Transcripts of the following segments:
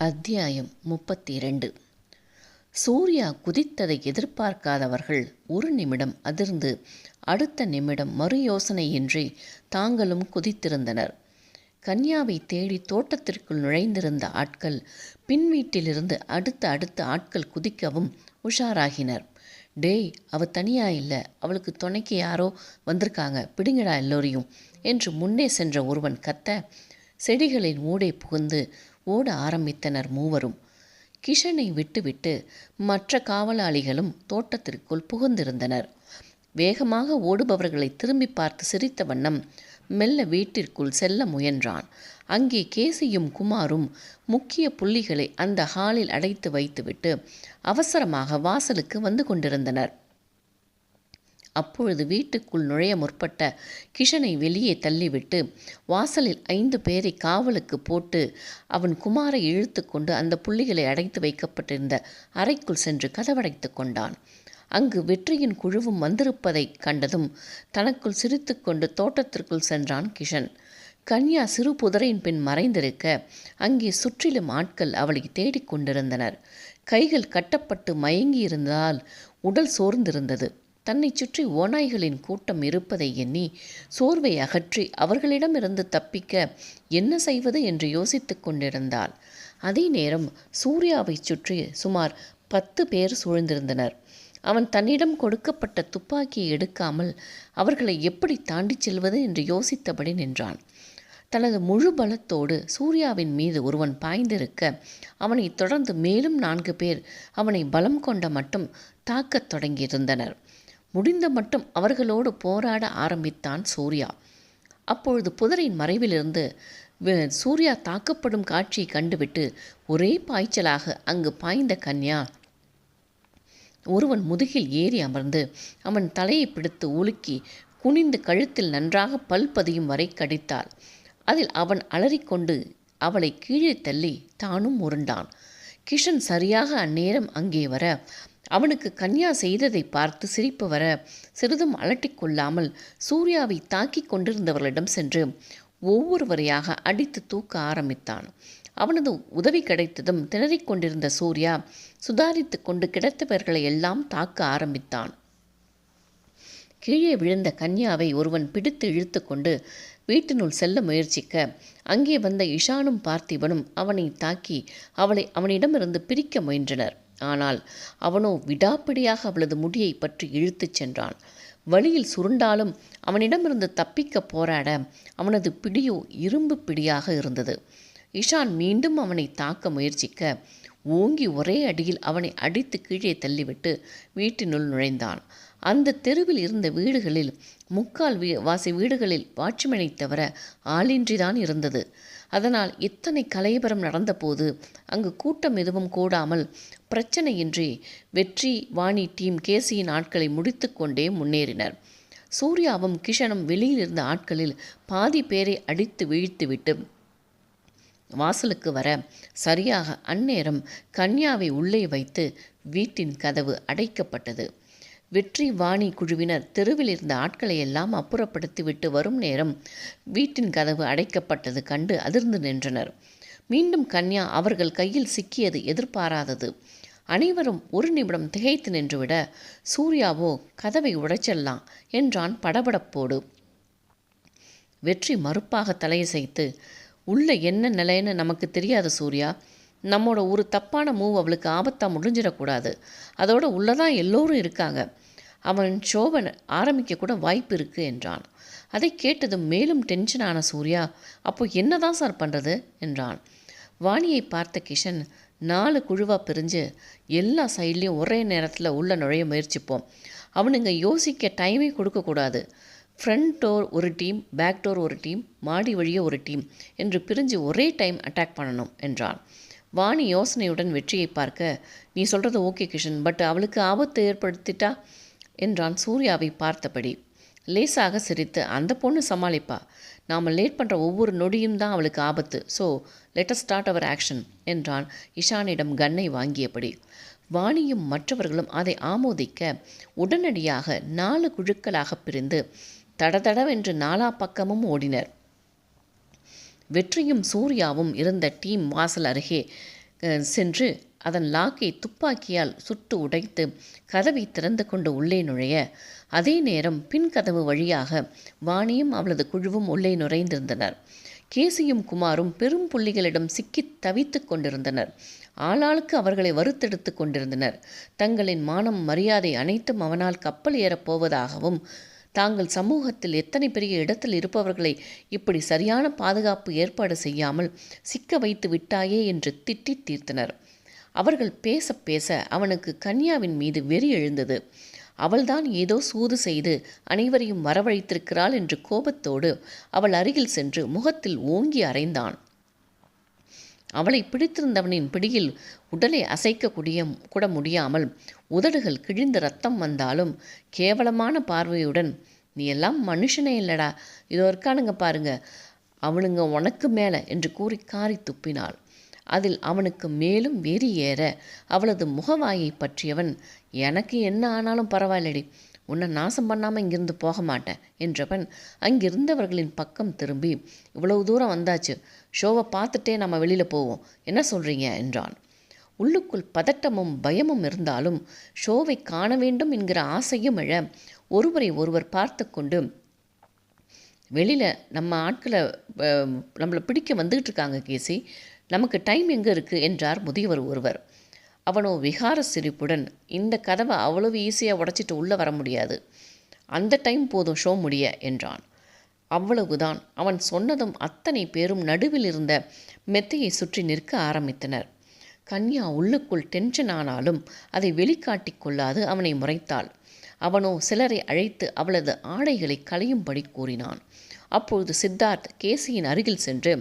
அத்தியாயம் முப்பத்தி இரண்டு சூர்யா குதித்ததை எதிர்பார்க்காதவர்கள் ஒரு நிமிடம் அதிர்ந்து அடுத்த நிமிடம் மறு யோசனையின்றி தாங்களும் குதித்திருந்தனர். கன்யாவை தேடி தோட்டத்திற்குள் நுழைந்திருந்த ஆட்கள் பின் வீட்டிலிருந்து அடுத்த அடுத்த ஆட்கள் குதிக்கவும் உஷாராகினர். டேய் அவ தனியா இல்லை. அவளுக்கு துணைக்கு யாரோ வந்திருக்காங்க. பிடுங்கடா எல்லோரையும் என்று முன்னே சென்ற ஒருவன் கத்த செடிகளின் ஊடே புகுந்து ஓட ஆரம்பித்தனர் மூவரும். கிஷனை விட்டுவிட்டு மற்ற காவலாளிகளும் தோட்டத்திற்குள் புகுந்திருந்தனர். வேகமாக ஓடுபவர்களை திரும்பி பார்த்து சிரித்த வண்ணம் மெல்ல வீட்டிற்குள் செல்ல முயன்றான். அங்கே கேசியும் குமாரும் முக்கிய புள்ளிகளை அந்த ஹாலில் அடைத்து வைத்துவிட்டு அவசரமாக வாசலுக்கு வந்து கொண்டிருந்தனர். அப்பொழுது வீட்டுக்குள் நுழைய முற்பட்ட கிஷனை வெளியே தள்ளிவிட்டு வாசலில் ஐந்து பேரை காவலுக்கு போட்டு அவன் குமாரை இழுத்து கொண்டு அந்த புள்ளிகளை அடைத்து வைக்கப்பட்டிருந்த அறைக்குள் சென்று கதவடைத்து கொண்டான். அங்கு வெற்றியின் குழுவும் வந்திருப்பதை கண்டதும் தனக்குள் சிரித்துக்கொண்டு தோட்டத்திற்குள் சென்றான் கிஷன். கன்யா சிறு புதரையின் பின் மறைந்திருக்க அங்கே சுற்றிலும் ஆட்கள் அவளை தேடிக் கொண்டிருந்தனர். கைகள் கட்டப்பட்டு மயங்கி இருந்ததால் உடல் சோர்ந்திருந்தது. தன்னை சுற்றி ஓநாய்களின் கூட்டம் இருப்பதை எண்ணி சோர்வை அகற்றி அவர்களிடமிருந்து தப்பிக்க என்ன செய்வது என்று யோசித்துக் கொண்டிருந்தாள். அதே நேரம் சூர்யாவை சுற்றி சுமார் பத்து பேர் சூழ்ந்திருந்தனர். அவன் தன்னிடம் கொடுக்கப்பட்ட துப்பாக்கியை எடுக்காமல் அவர்களை எப்படி தாண்டிச் செல்வது என்று யோசித்தபடி நின்றான். தனது முழு பலத்தோடு சூர்யாவின் மீது ஒருவன் பாய்ந்திருக்க அவனை தொடர்ந்து மேலும் நான்கு பேர் அவனை பலம் கொண்ட மட்டும் தாக்கத் தொடங்கியிருந்தனர். முடிந்த மட்டும் அவர்களோடு போராட ஆரம்பித்தான் சூர்யா. அப்பொழுது புதரின் மறைவிலிருந்து சூர்யா தாக்கப்படும் காட்சியை கண்டுவிட்டு ஒரே பாய்ச்சலாக அங்கு பாய்ந்த கன்யா ஒருவன் முதுகில் ஏறி அமர்ந்து அவன் தலையை பிடித்து உலுக்கி குனிந்து கழுத்தில் நன்றாக பல் பதியும் வரை கடித்தாள். அதில் அவன் அலறிக்கொண்டு அவளை கீழே தள்ளி தானும் உருண்டான். கிஷன் சரியாக அந்நேரம் அங்கே வர அவனுக்கு கன்யா செய்ததை பார்த்து சிரிப்பு வர சிறிதும் அலட்டிக்கொள்ளாமல் சூர்யாவை தாக்கி கொண்டிருந்தவர்களிடம் சென்று ஒவ்வொருவரையாக அடித்து தூக்க ஆரம்பித்தான். அவனது உதவி கிடைத்ததும் திணறிக் கொண்டிருந்த சூர்யா சுதாரித்து கொண்டு கிடைத்தவர்களை எல்லாம் தாக்க ஆரம்பித்தான். கீழே விழுந்த கன்யாவை ஒருவன் பிடித்து இழுத்து கொண்டு வீட்டினுள் செல்ல முயற்சிக்க அங்கே வந்த இஷானும் பார்த்திபனும் அவனை தாக்கி அவளை அவனிடமிருந்து பிரிக்க முயன்றனர். ஆனால் அவனோ விடாப்பிடியாக அவளது முடியை பற்றி இழுத்துச் சென்றான். வழியில் சுருண்டாலும் அவனிடமிருந்து தப்பிக்க போராட அவனது பிடியோ இரும்பு பிடியாக இருந்தது. இஷான் மீண்டும் அவனை தாக்க முயற்சிக்க ஓங்கி ஒரே அடியில் அவனை அடித்து கீழே தள்ளிவிட்டு வீட்டினுள் நுழைந்தான். அந்த தெருவில் இருந்த வீடுகளில் முக்கால் வீ வாசி வீடுகளில் வாட்ச்மேனை தவிர ஆளின்றிதான் இருந்தது. அதனால் இத்தனை கலைபரம் நடந்தபோது அங்கு கூட்டம் எதுவும் கூடாமல் பிரச்சனையின்றி வெற்றி வாணி டீம் கேசியின் ஆட்களை முடித்து கொண்டே முன்னேறினர். சூர்யாவும் கிஷனும் வெளியில் இருந்த ஆட்களில் பாதி பேரை அடித்து வீழ்த்துவிட்டு வாசலுக்கு வர சரியாக அந்நேரம் கன்யாவை உள்ளே வைத்து வீட்டின் கதவு அடைக்கப்பட்டது. வெற்றி வாணி குழுவினர் தெருவில் இருந்த ஆட்களை எல்லாம் அப்புறப்படுத்திவிட்டு வரும் நேரம் வீட்டின் கதவு அடைக்கப்பட்டது கண்டு அதிர்ந்து நின்றனர். மீண்டும் கன்யா அவர்கள் கையில் சிக்கியது எதிர்பாராதது. அனைவரும் ஒரு நிமிடம் திகைத்து நின்றுவிட சூர்யாவோ கதவை உடைச்செல்லாம் என்றான் படபடப்போடு. வெற்றி மறுப்பாக தலையசைத்து உள்ள என்ன நிலைன்னு நமக்கு தெரியாது சூர்யா. நம்மளோட ஒரு தப்பான மூவ் அவளுக்கு ஆபத்தாக முடிஞ்சிடக்கூடாது. அதோட உள்ளதான் எல்லோரும் இருக்காங்க. அவன் சோபனை ஆரம்பிக்க கூட வாய்ப்பு இருக்குது என்றான். அதை கேட்டதும் மேலும் டென்ஷனான சூர்யா அப்போ என்னதான் சார் பண்ணுறது என்றான். வாணியை பார்த்த கிஷன் நாலு குழுவாக பிரிஞ்சு எல்லா சைட்லேயும் ஒரே நேரத்தில் உள்ள நுழைய முயற்சிப்போம். அவனுங்க யோசிக்க டைமே கொடுக்கக்கூடாது ஃப்ரண்ட் டோர் ஒரு டீம் பேக் டோர் ஒரு டீம் மாடி வழியே ஒரு டீம் என்று பிரிஞ்சு ஒரே டைம் அட்டாக் பண்ணணும் என்றான். வாணி யோசனையுடன் வெற்றியை பார்க்க நீ சொல்கிறது ஓகே கிஷன் பட் அவளுக்கு ஆபத்து ஏற்படுத்திட்டா? என்றான் சூர்யாவை பார்த்தபடி. லேசாக சிரித்து அந்த பொண்ணு சமாளிப்பா. நாம் லேட் பண்ணுற ஒவ்வொரு நொடியும் தான் அவளுக்கு ஆபத்து. So let's start our action என்றான் இஷானிடம் கன்னை வாங்கியபடி. வாணியும் மற்றவர்களும் அதை ஆமோதிக்க உடனடியாக நாலு குழுக்களாக பிரிந்து தடதடவென்று நாலா பக்கமும் ஓடினர். வெற்றியும் சூர்யாவும் இருந்த டீம் வாசல் அருகே சென்று அதன் லாக்கை துப்பாக்கியால் சுட்டு உடைத்து கதவை திறந்து கொண்டு உள்ளே நுழைய அதே நேரம் பின் கதவு வழியாக வாணியும் அவளது குழுவும் உள்ளே நுழைந்திருந்தனர். கேசியும் குமாரும் பெரும் புள்ளிகளிடம் சிக்கி தவித்துக் கொண்டிருந்தனர். ஆளாளுக்கு அவர்களை வறுத்தெடுத்து கொண்டிருந்தனர். தங்களின் மானம் மரியாதை அனைத்தும் அவனால் கப்பல் ஏறப் போவதாகவும் தாங்கள் சமூகத்தில் எத்தனை பெரிய இடத்தில் இருப்பவர்களை இப்படி சரியான பாதுகாப்பு ஏற்பாடு செய்யாமல் சிக்க வைத்து விட்டாயே என்று திட்டித் தீர்த்தனர். அவர்கள் பேச பேச அவனுக்கு கன்யாவின் மீது வெறி எழுந்தது. அவள்தான் ஏதோ சூது செய்து அனைவரையும் வரவழைத்திருக்கிறாள் என்று கோபத்தோடு அவள் அருகில் சென்று முகத்தில் ஓங்கி அறைந்தான். அவளை பிடித்திருந்தவனின் பிடியில் உடலை அசைக்கக்கூடிய கூட முடியாமல் உதடுகள் கிழிந்து ரத்தம் வந்தாலும் கேவலமான பார்வையுடன் நீ எல்லாம் மனுஷனே இல்லடா. இதோ இருக்கானுங்க பாருங்க. அவனுங்க உனக்கு மேலே என்று கூறி காரி துப்பினாள். அதில் அவனுக்கு மேலும் வெறி ஏற அவளது முகவாயை பற்றியவன் எனக்கு என்ன ஆனாலும் பரவாயில்லடி. உன்னை நாசம் பண்ணாமல் இங்கிருந்து போக மாட்டேன் என்றவன் அங்கிருந்தவர்களின் பக்கம் திரும்பி இவ்வளவு தூரம் வந்தாச்சு. ஷோவை பார்த்துட்டே நம்ம வெளியில் போவோம். என்ன சொல்கிறீங்க என்றான். உள்ளுக்குள் பதட்டமும் பயமும் இருந்தாலும் ஷோவை காண வேண்டும் என்கிற ஆசையும் எழ ஒருவரை ஒருவர் பார்த்து கொண்டு வெளியில் நம்ம ஆட்களை நம்மளை பிடிக்க வந்துக்கிட்டு இருக்காங்க கேசி. நமக்கு டைம் எங்கே இருக்குது என்றார் முதியவர் ஒருவர். அவனோ விகார சிரிப்புடன் இந்த கதவை அவ்வளவு ஈஸியாக உடைச்சிட்டு உள்ளே வர முடியாது. அந்த டைம் போதும் ஷோ முடிய என்றான். அவ்வளவுதான். அவன் சொன்னதும் அத்தனை பேரும் நடுவில் இருந்த மெத்தையை சுற்றி நிற்க ஆரம்பித்தனர். கன்யா உள்ளுக்குள் டென்ஷன் ஆனாலும் அதை வெளிக்காட்டிக் கொள்ளாது அவனை முறைத்தாள். அவனோ சிலரை அழைத்து அவளது ஆடைகளை களையும்படி கூறினான். அப்பொழுது சித்தார்த் கேசியின் அருகில் சென்று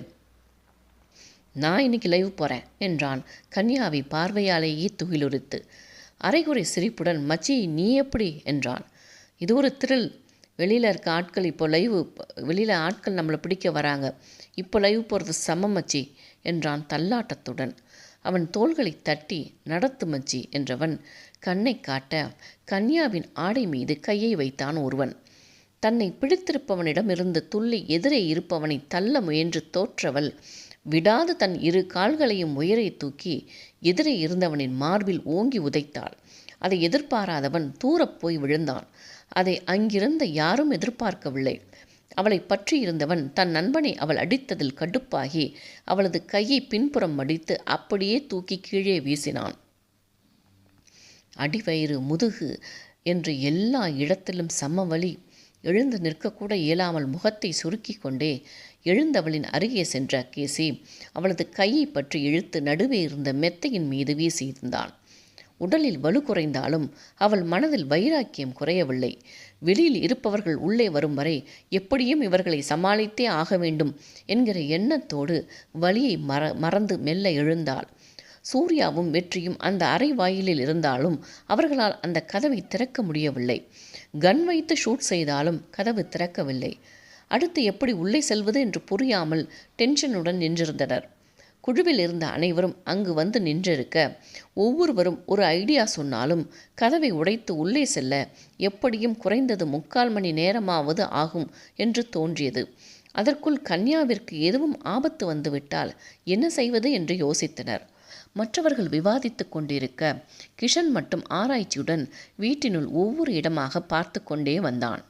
நான் இன்னைக்கு லைவ் போகிறேன் என்றான். கன்யாவை பார்வையாலேயே துகிலுரித்து அரைகுறை சிரிப்புடன் மச்சி நீ எப்படி? என்றான். இது ஒரு த்ரில் வெளியில் இருக்க ஆட்கள் இப்போ லைவ் வெளியில் ஆட்கள் நம்மளை பிடிக்க வராங்க. இப்போ லைவ் போகிறது சமம் மச்சி என்றான் தள்ளாட்டத்துடன். அவன் தோள்களை தட்டி நடத்து மச்சி என்றவன் கண்ணை காட்ட கன்யாவின் ஆடை மீது கையை வைத்தான் ஒருவன். தன்னை பிடித்திருப்பவனிடம் இருந்து துள்ளி எதிரே இருப்பவனை தள்ள முயன்று தோற்றவள் விடாது தன் இரு கால்களையும் உயரை தூக்கி எதிரே இருந்தவனின் மார்பில் ஓங்கி உதைத்தாள். அதை எதிர்பாராதவன் தூரப் போய் விழுந்தான். அதை அங்கிருந்த யாரும் எதிர்பார்க்கவில்லை. அவளை பற்றி இருந்தவன் தன் நண்பனை அவள் அடித்ததில் கடுப்பாகி அவளது கையை பின்புறம் மடித்து அப்படியே தூக்கி கீழே வீசினான். அடிவயிறு முதுகு என்று எல்லா இடத்திலும் சமவலி எழுந்து நிற்கக்கூட இயலாமல் முகத்தை சுருக்கி கொண்டே எழுந்தவளின் அருகே சென்ற கேசி அவளது கையை பற்றி இழுத்து நடுவே இருந்த மெத்தையின் மீது வீசியிருந்தான். உடலில் வலு குறைந்தாலும் அவள் மனதில் வைராக்கியம் குறையவில்லை. வெளியில் இருப்பவர்கள் உள்ளே வரும் வரை எப்படியும் இவர்களை சமாளித்தே ஆக வேண்டும் என்கிற எண்ணத்தோடு வலியை மற மறந்து மெல்ல எழுந்தாள். சூர்யாவும் வெற்றியும் அந்த அறை வாயிலில் இருந்தாலும் அவர்களால் அந்த கதவை திறக்க முடியவில்லை. கன் வைத்து ஷூட் செய்தாலும் கதவு திறக்கவில்லை. அடுத்து எப்படி உள்ளே செல்வது என்று புரியாமல் டென்ஷனுடன் நின்றிருந்தனர். குழுவில் இருந்த அனைவரும் அங்கு வந்து நின்றிருக்க ஒவ்வொருவரும் ஒரு ஐடியா சொன்னாலும் கதவை உடைத்து உள்ளே செல்ல எப்படியும் குறைந்தது முக்கால் மணி நேரமாவது ஆகும் என்று தோன்றியது. அதற்குள் கன்யாவிற்கு எதுவும் ஆபத்து வந்துவிட்டால் என்ன செய்வது என்று யோசித்தனர். மற்றவர்கள் விவாதித்துக் கொண்டிருக்க கிஷன் மட்டும் ஆராய்ச்சியுடன் வீட்டினுள் ஒவ்வொரு இடமாக பார்த்து கொண்டே வந்தான்.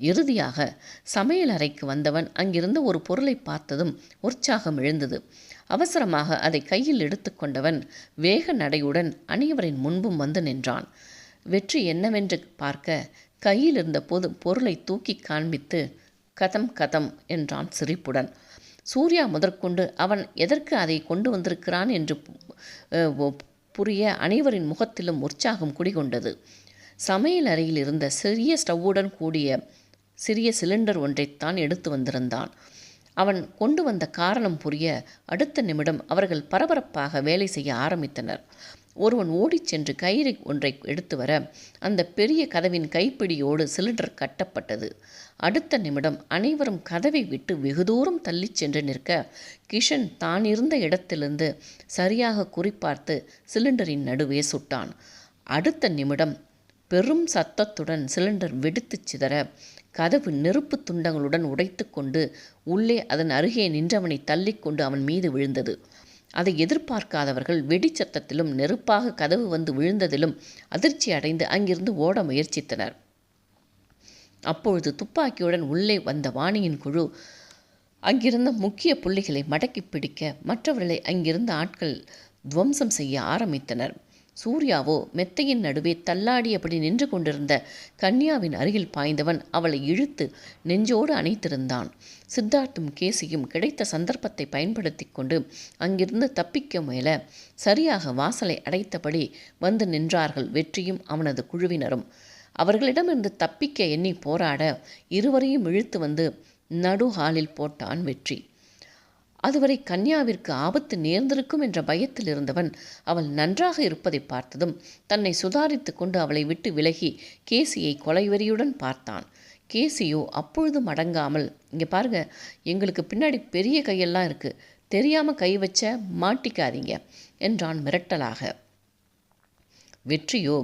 இறுதியாக சமையல் அறைக்கு வந்தவன் அங்கிருந்த ஒரு பொருளை பார்த்ததும் உற்சாகம் எழுந்தது. அவசரமாக அதை கையில் எடுத்துக்கொண்டவன் வேக நடையுடன் அனைவரின் முன்பும் வந்து நின்றான். வெற்றி என்னவென்று பார்க்க கையில் இருந்த பொது பொருளை தூக்கி காண்பித்து கதம் கதம் என்றான் சிரிப்புடன். சூர்யா முதற்கொண்டு அவன் எதற்கு அதை கொண்டு வந்திருக்கிறான்? என்று புரிய அனைவரின் முகத்திலும் உற்சாகம் குடிகொண்டது. சமையல் அறையில் இருந்த சிறிய ஸ்டவ்வுடன் கூடிய சிறிய சிலிண்டர் ஒன்றைத்தான் எடுத்து வந்திருந்தான். அவன் கொண்டு வந்த காரணம் புரிய அடுத்த நிமிடம் அவர்கள் பரபரப்பாக வேலை செய்ய ஆரம்பித்தனர். ஒருவன் ஓடிச் சென்று கயிறு ஒன்றை எடுத்து வர அந்த பெரிய கதவின் கைப்பிடியோடு சிலிண்டர் கட்டப்பட்டது. அடுத்த நிமிடம் அனைவரும் கதவை விட்டு வெகு தூரம் தள்ளிச் சென்று நிற்க கிஷன் தான் இருந்த இடத்திலிருந்து சரியாக குறிப்பார்த்து சிலிண்டரின் நடுவே சுட்டான். அடுத்த நிமிடம் பெரும் சத்தத்துடன் சிலிண்டர் வெடித்துச் சிதற கதவு நெருப்பு துண்டங்களுடன் உடைத்துக்கொண்டு உள்ளே அதன் அருகே நின்றவனை தள்ளிக்கொண்டு அவன் மீது விழுந்தது. அதை எதிர்பார்க்காதவர்கள் வெடிச்சத்தத்திலும் நெருப்பாக கதவு வந்து விழுந்ததிலும் அதிர்ச்சி அடைந்து அங்கிருந்து ஓட முயற்சித்தனர். அப்பொழுது துப்பாக்கியுடன் உள்ளே வந்த வாணியின் குழு அங்கிருந்த முக்கிய புள்ளிகளை மடக்கி பிடிக்க மற்றவர்களை அங்கிருந்த ஆட்கள் துவம்சம் செய்ய ஆரம்பித்தனர். சூர்யாவோ மெத்தையின் நடுவே தள்ளாடியபடி நின்று கொண்டிருந்த கன்யாவின் அருகில் பாய்ந்தவன் அவளை இழுத்து நெஞ்சோடு அணைத்திருந்தான். சித்தார்த்தும் கேசியும் கிடைத்த சந்தர்ப்பத்தை பயன்படுத்தி கொண்டு அங்கிருந்து தப்பிக்க முயல சரியாக வாசலை அடைத்தபடி வந்து நின்றார்கள் வெற்றியும் அவனது குழுவினரும். அவர்களிடமிருந்து தப்பிக்க எண்ணி போராட இருவரையும் இழுத்து வந்து நடு ஹாலில் போட்டான் வெற்றி. அதுவரை கன்யாவிற்கு ஆபத்து நேர்ந்திருக்கும் என்ற பயத்தில் இருந்தவன் அவள் நன்றாக இருப்பதை பார்த்ததும் தன்னை சுதாரித்து கொண்டு அவளை விட்டு விலகி கேசியை கொலைவெறியுடன் பார்த்தான். கேசியோ அப்பொழுதும் அடங்காமல் இங்கே பாருங்க எங்களுக்கு பின்னாடி பெரிய கையெல்லாம் இருக்கு. தெரியாம கை வச்ச மாட்டிக்காதீங்க என்றான் மிரட்டலாக. வெற்றியோ?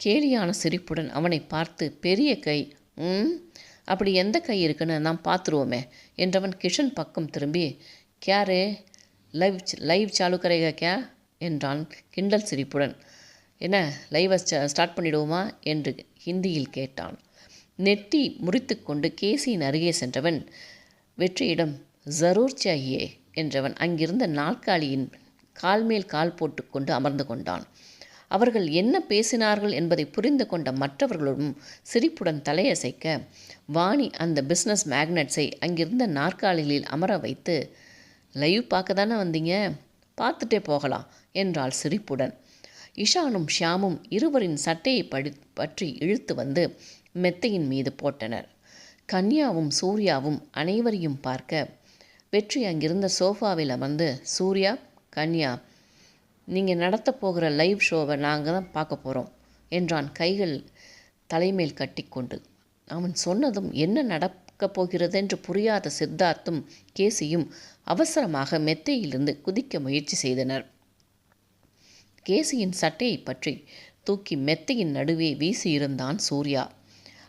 கேலியான சிரிப்புடன் அவனை பார்த்து பெரிய கை ம்? அப்படி எந்த கை இருக்குன்னு நாம் பார்த்துருவோமே என்றவன் கிஷன் பக்கம் திரும்பி கேரே லைவ் லைவ் சாலு கரேகா கே என்றான் கிண்டல் சிரிப்புடன். என்ன லைவை ஸ்டார்ட் பண்ணிடுவோமா? என்று ஹிந்தியில் கேட்டான். நெட்டி முறித்துக்கொண்டு கேசியின் அருகே சென்றவன் வெற்றியிடம் ஜரூர் சாயே என்றவன் அங்கிருந்த நாற்காலியின் கால் மேல் கால் போட்டுக்கொண்டு அமர்ந்து கொண்டான். அவர்கள் என்ன பேசினார்கள் என்பதை புரிந்து கொண்ட மற்றவர்களும் சிரிப்புடன் தலையசைக்க வாணி அந்த பிஸ்னஸ் மேக்னட்ஸை அங்கிருந்த நாற்காலிகளில் அமர வைத்து லைவ் பார்க்க தானே வந்தீங்க? பார்த்துட்டே போகலாம் என்றாள் சிரிப்புடன். இஷானும் ஷியாமும் இருவரின் சட்டையை படி பற்றி இழுத்து வந்து மெத்தையின் மீது போட்டனர். கன்யாவும் சூர்யாவும் அனைவரையும் பார்க்க வெற்றி அங்கிருந்த சோஃபாவில் அமர்ந்து சூர்யா கன்யா நீங்கள் நடத்த போகிற லைவ் ஷோவை நாங்கள் தான் பார்க்க போகிறோம் என்றான் கைகள் தலைமேல் கட்டிக்கொண்டு. அவன் சொன்னதும் என்ன நடக்கப் போகிறது என்று புரியாத சித்தார்த்தும் கேசியும் அவசரமாக மெத்தையிலிருந்து குதிக்க முயற்சி செய்தனர். கேசியின் சட்டையை பற்றி தூக்கி மெத்தையின் நடுவே வீசியிருந்தான் சூர்யா.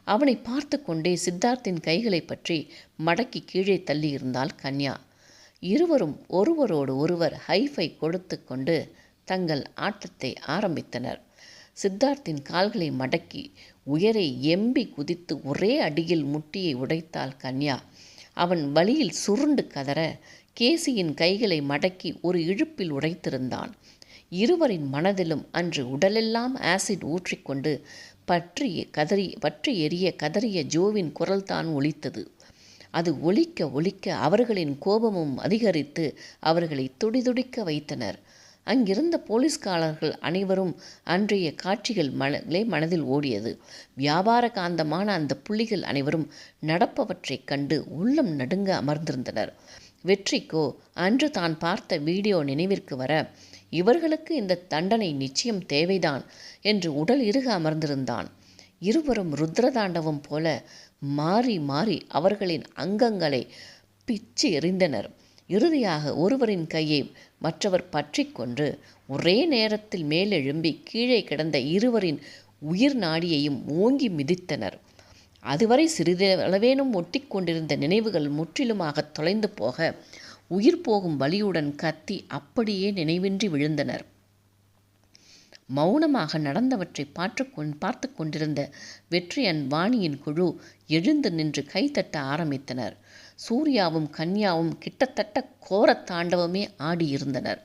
அவனை பார்த்து கொண்டே சித்தார்த்தின் கைகளை பற்றி மடக்கி கீழே தள்ளியிருந்தாள் கன்யா. இருவரும் ஒருவரோடு ஒருவர் ஹைஃபை கொடுத்து கொண்டு தங்கள் ஆட்டத்தை ஆரம்பித்தனர். சித்தார்த்தின் கால்களை மடக்கி உயரை எம்பி குதித்து ஒரே அடியில் முட்டியை உடைத்தாள் கன்யா. அவன் வழியில் சுருண்டு கதற கேசியின் கைகளை மடக்கி ஒரு இழுப்பில் உடைத்திருந்தான். இருவரின் மனதிலும் அன்று உடலெல்லாம் ஆசிட் ஊற்றிக்கொண்டு பற்றி கதறி பற்றி எரிய கதறிய ஜோவின் குரல்தான் ஒலித்தது. அது ஒலிக்க ஒலிக்க அவர்களின் கோபமும் அதிகரித்து அவர்களை துடிதுடிக்க வைத்தனர். அங்கிருந்த போலீஸ்காரர்கள் அனைவரும் அன்றைய காட்சிகள் மனதிலே மனதில் ஓடியது. வியாபார காந்தமான அந்த புள்ளிகள் அனைவரும் நடப்பவற்றைக் கண்டு உள்ளம் நடுங்க அமர்ந்திருந்தனர். வெற்றிக்கோ அன்று தான் பார்த்த வீடியோ நினைவிற்கு வர இவர்களுக்கு இந்த தண்டனை நிச்சயம் தேவைதான் என்று உடல் இறுக அமர்ந்திருந்தான். இருவரும் ருத்ரதாண்டவம் போல மாறி மாறி அவர்களின் அங்கங்களை பிச்சு எறிந்தனர். இறுதியாக ஒருவரின் கையை மற்றவர் பற்றி கொண்டு ஒரே நேரத்தில் மேலெழும்பி கீழே கிடந்த இருவரின் உயிர் நாடியையும் ஓங்கி மிதித்தனர். அதுவரை சிறிதளவேனும் ஒட்டி கொண்டிருந்த நினைவுகள் முற்றிலுமாக தொலைந்து போக உயிர் போகும் வழியுடன் கத்தி அப்படியே நினைவின்றி விழுந்தனர். மௌனமாக நடந்தவற்றை பார்த்து கொண் பார்த்து கொண்டிருந்த வெற்றியன் வாணியின் குழு எழுந்து நின்று கைத்தட்ட ஆரம்பித்தனர். சூர்யாவும் கன்யாவும் கிட்டத்தட்ட கோர தாண்டவமே ஆடியிருந்தனர்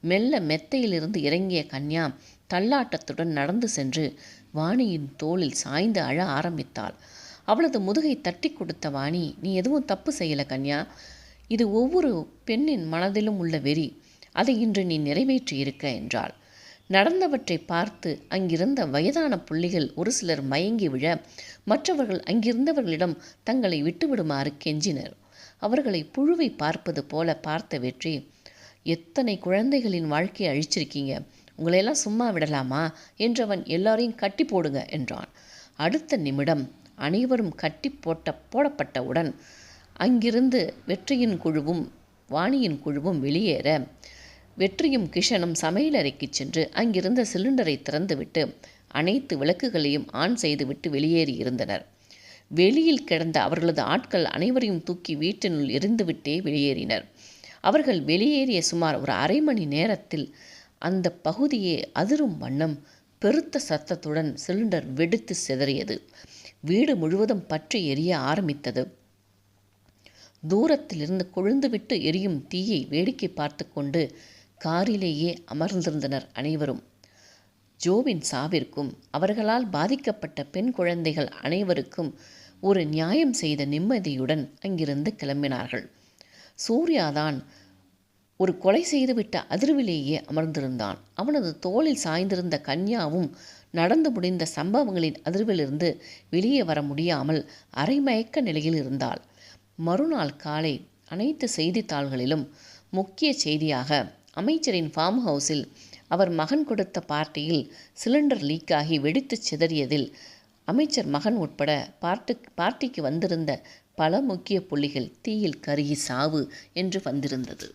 மெல்ல மெத்தையிலிருந்து இறங்கிய கன்யா தள்ளாட்டத்துடன் நடந்து சென்று வாணியின் தோளில் சாய்ந்து அழ ஆரம்பித்தாள். அவளது முதுகை தட்டி கொடுத்த வாணி நீ எதுவும் தப்பு செய்யல கன்யா. இது ஒவ்வொரு பெண்ணின் மனதிலும் உள்ள வெறி. அதை இன்று நீ நிறைவேற்றி இருக்க என்றாள். நடந்தவற்றை பார்த்து அங்கிருந்த வயதான புள்ளிகள் ஒரு சிலர் மயங்கி விழ மற்றவர்கள் அங்கிருந்தவர்களிடம் தங்களை விட்டுவிடுமாறு கெஞ்சினர். அவர்களை புழுவை பார்ப்பது போல பார்த்த வெற்றி எத்தனை குழந்தைகளின் வாழ்க்கையை அழிச்சிருக்கீங்க? உங்களையெல்லாம் சும்மா விடலாமா? என்றவன் எல்லாரையும் கட்டி போடுங்க என்றான். அடுத்த நிமிடம் அனைவரும் கட்டி போட்ட போடப்பட்டவுடன் அங்கிருந்து வெற்றியின் குழுவும் வாணியின் குழுவும் வெளியேற வெற்றியும் கிஷனும் சமையலறைக்கு சென்று அங்கிருந்த சிலிண்டரை திறந்துவிட்டு அனைத்து விளக்குகளையும் ஆன் செய்துவிட்டு வெளியேறி இருந்தனர். வெளியில் கிடந்த அவர்களது ஆட்கள் அனைவரையும் தூக்கி வீட்டினுள் எரிந்துவிட்டே வெளியேறினர். அவர்கள் வெளியேறிய சுமார் ஒரு அரை மணி நேரத்தில் அந்த பகுதியே அதிரும் வண்ணம் பெருத்த சத்தத்துடன் சிலிண்டர் வெடித்து சிதறியது. வீடு முழுவதும் பற்றி எரிய ஆரம்பித்தது. தூரத்திலிருந்து கொழுந்துவிட்டு எரியும் தீயை வேடிக்கை பார்த்து கொண்டு காரிலேயே அமர்ந்திருந்தனர் அனைவரும். ஜோவின் சாவிற்கும் அவர்களால் பாதிக்கப்பட்ட பெண் குழந்தைகள் அனைவருக்கும் ஒரு நியாயம் செய்த நிம்மதியுடன் அங்கிருந்து கிளம்பினார்கள். சூர்யாதான் ஒரு கொலை செய்துவிட்ட அதிர்விலேயே அமர்ந்திருந்தான். அவனது தோளில் சாய்ந்திருந்த கன்யாவும் நடந்து முடிந்த சம்பவங்களின் அதிர்விலிருந்து வெளியே வர முடியாமல் அரைமயக்க நிலையில் இருந்தாள். மறுநாள் காலை அனைத்து செய்தித்தாள்களிலும் முக்கிய செய்தியாக அமைச்சரின் ஃபார்ம் ஹவுஸில் அவர் மகன் கொடுத்த பார்ட்டியில் சிலிண்டர் லீக்காகி வெடித்துச் சிதறியதில் அமைச்சர் மகன் உட்பட பார்ட்டு பார்ட்டிக்கு வந்திருந்த பல முக்கிய புள்ளிகள் தீயில் கருகி சாவு என்று வந்திருந்தது.